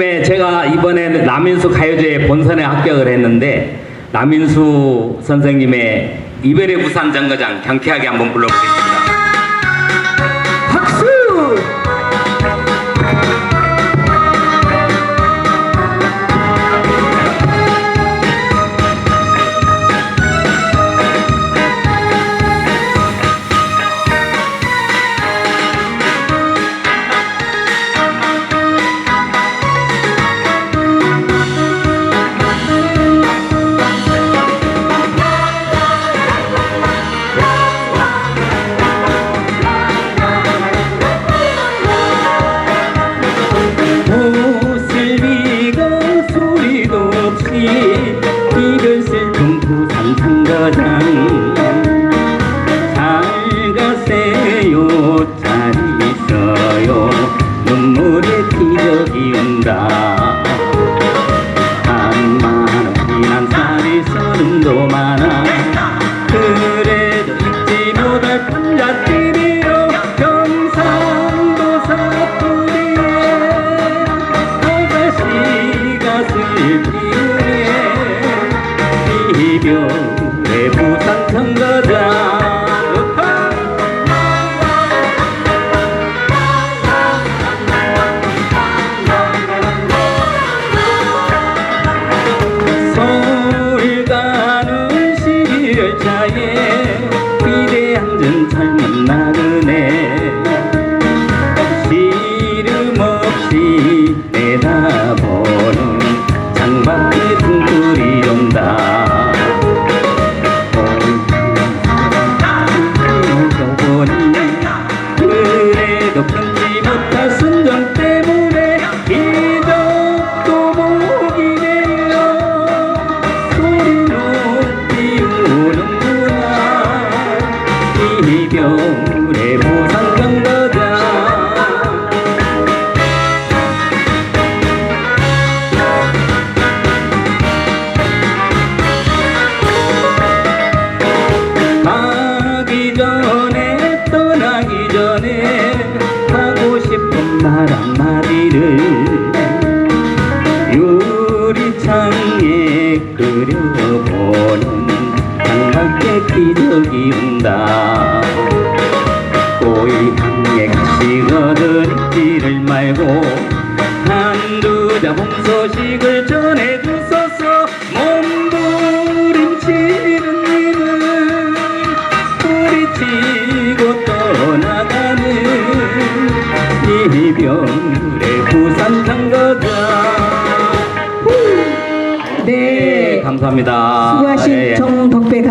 에 제가 이번에 남인수 가요제에 본선에 합격을 했는데 남인수 선생님의 이별의 부산 정거장 경쾌하게 한번 불러보겠습니다. 없이 이별 슬픈 부산 정거장 잘 가세요. 잘 있어요. 눈물의 기적이 온다. 한마음 피난 살이 서른도 많아 이별의 부산 정거장 가기 전에 떠나기 전에 하고 싶은 말 한마디를 유리창에 그려보는 창밖에 기적이 온다 말고 한두 자봉 소식을 전해주소서 몸부림치는 님을 뿌리치고 떠나가는 이별의 부산 정거장 네. 감사합니다 수고하신 예, 예. 정덕배 가수.